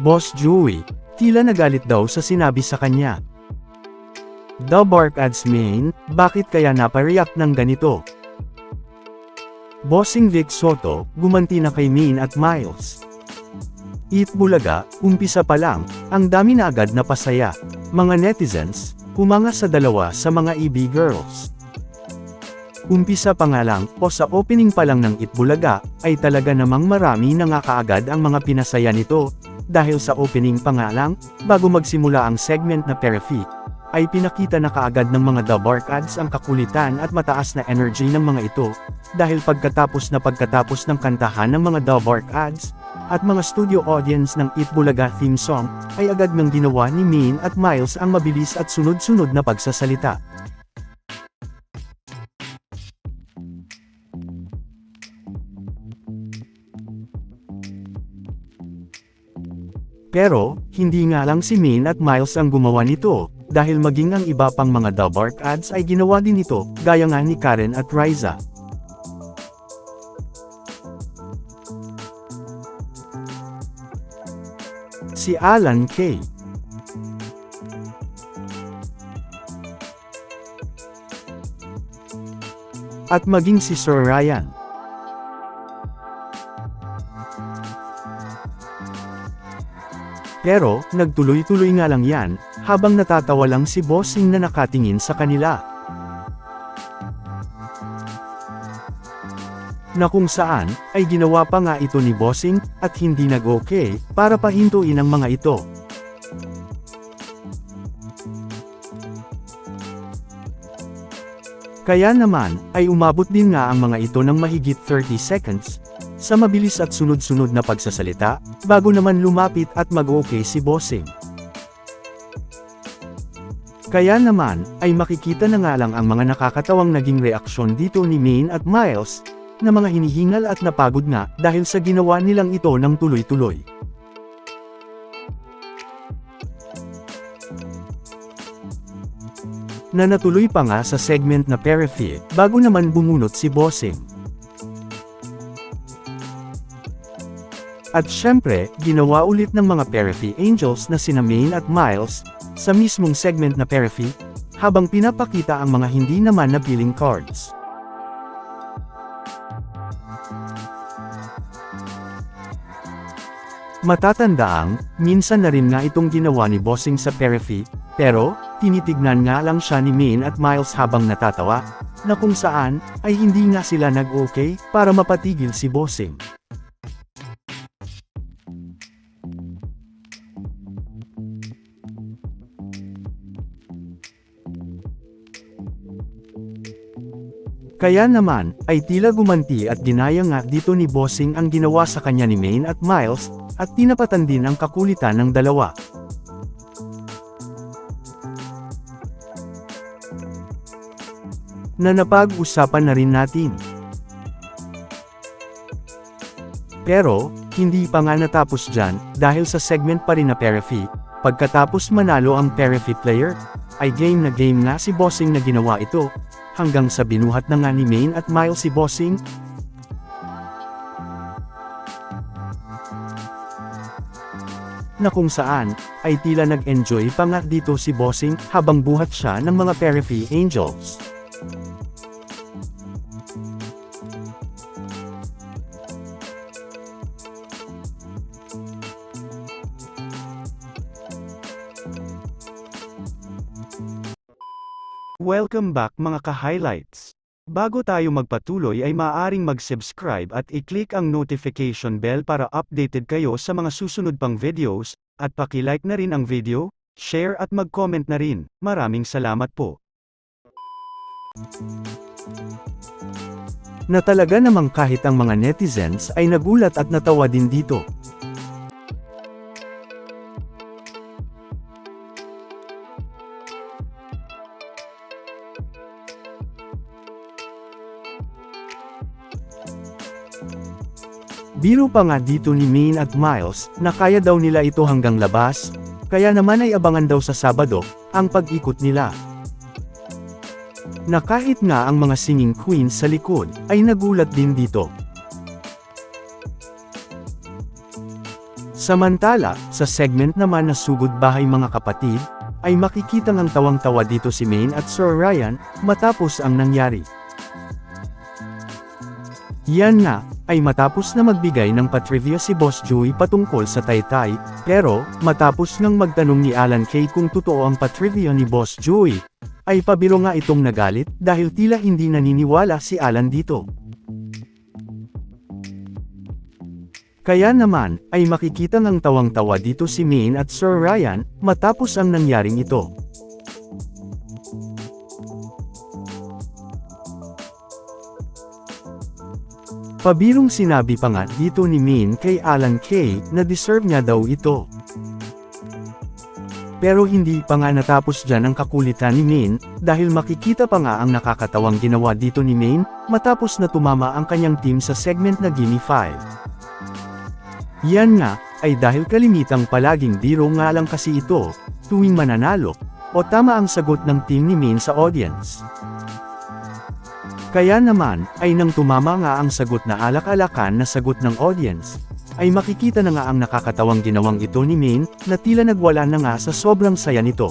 Boss Joey, tila nagalit daw sa sinabi sa kanya. The Bark Ads main, bakit kaya napareact ng ganito? Bossing Vic Soto, gumanti na kay Min at Miles. Eat Bulaga, umpisa pa lang, ang dami na agad na pasaya. Mga netizens, humanga sa dalawa sa mga EB girls. Umpisa pa nga lang, o sa opening pa lang ng Itbulaga, ay talaga namang marami na nga kaagad ang mga pinasaya nito, dahil sa opening pa nga lang, bago magsimula ang segment na Perifit, ay pinakita na kaagad ng mga The Bark Ads ang kakulitan at mataas na energy ng mga ito, dahil pagkatapos na pagkatapos ng kantahan ng mga The Bark Ads, at mga studio audience ng Itbulaga theme song, ay agad nang ginawa ni Min at Miles ang mabilis at sunod-sunod na pagsasalita. Pero, hindi nga lang si Min at Miles ang gumawa nito, dahil maging ang iba pang mga The Bark ads ay ginawa din ito, gaya nga ni Karen at Riza. Si Alan Kay. At maging si Sir Ryan. Pero, nagtuloy-tuloy nga lang yan, habang natatawa lang si Bossing na nakatingin sa kanila. Na kung saan, ay ginawa pa nga ito ni Bossing, at hindi nag-okay, para pahintuin ang mga ito. Kaya naman, ay umabot din nga ang mga ito ng mahigit 30 seconds, sa mabilis at sunod-sunod na pagsasalita, bago naman lumapit at mag-okay si Bossing. Kaya naman, ay makikita na nga lang ang mga nakakatawang naging reaksyon dito ni Maine at Miles, na mga hinihingal at napagod nga dahil sa ginawa nilang ito ng tuloy-tuloy. Na natuloy pa nga sa segment na Periphery, bago naman bumunot si Bossing. At syempre, ginawa ulit ng mga Periphery Angels na sina Maine at Miles, sa mismong segment na Periphery, habang pinapakita ang mga hindi naman napiling cards. Matatandaang, minsan na rin nga itong ginawa ni Bossing sa Periphery, pero, tinitignan nga lang siya ni Maine at Miles habang natatawa, na kung saan, ay hindi nga sila nag-okay, para mapatigil si Bossing. Kaya naman, ay tila gumanti at ginaya nga dito ni Bossing ang ginawa sa kanya ni Maine at Miles, at tinapatan din ang kakulitan ng dalawa. Na napag-usapan na rin natin. Pero, hindi pa nga natapos dyan, dahil sa segment pa rin na Perify, pagkatapos manalo ang Perify player, ay game na game nga si Bossing na ginawa ito, hanggang sa binuhat na nga ni Maine at Miles si Bossing. Na kung saan, ay tila nag-enjoy pa nga dito si Bossing habang buhat siya ng mga Periphery Angels. Welcome back mga ka-highlights. Bago tayo magpatuloy ay maaaring mag-subscribe at i-click ang notification bell para updated kayo sa mga susunod pang videos, at paki-like na rin ang video, share at mag-comment na rin. Maraming salamat po. Na talaga namang kahit ang mga netizens ay nagulat at natawa din dito. Biro pa nga dito ni Maine at Miles, na kaya daw nila ito hanggang labas, kaya naman ay abangan daw sa Sabado, ang pag-ikot nila. Na kahit nga ang mga singing queens sa likod, ay nagulat din dito. Samantala, sa segment naman na Sugod Bahay Mga Kapatid, ay makikita ang tawang-tawa dito si Maine at Sir Ryan, matapos ang nangyari. Yan na, ay matapos na magbigay ng patrivia si Boss Joey patungkol sa Taytay, pero, matapos ngang magtanong ni Alan Kay kung totoo ang patrivia ni Boss Joey, ay pabiro nga itong nagalit dahil tila hindi naniniwala si Alan dito. Kaya naman, ay makikita ng tawang-tawa dito si Maine at Sir Ryan, matapos ang nangyaring ito. Pabirong sinabi pa nga dito ni Min kay Alan Kay na deserve niya daw ito. Pero hindi pa nga natapos dyan ang kakulitan ni Min, dahil makikita pa nga ang nakakatawang ginawa dito ni Maine, matapos na tumama ang kanyang team sa segment na Gimme 5. Yan nga, ay dahil kalimitang palaging biro nga lang kasi ito, tuwing mananalo, o tama ang sagot ng team ni Maine sa audience. Kaya naman, ay nang tumama nga ang sagot na alak-alakan na sagot ng audience, ay makikita na nga ang nakakatawang ginawang ito ni Maine, na tila nagwala na nga sa sobrang saya nito.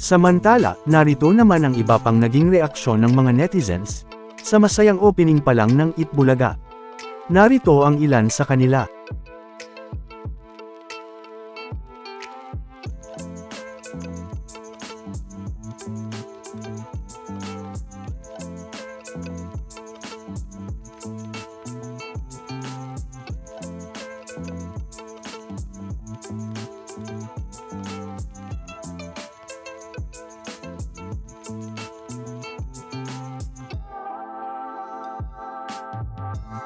Samantala, narito naman ang iba pang naging reaksyon ng mga netizens, sa masayang opening pa lang ng Itbulaga. Narito ang ilan sa kanila.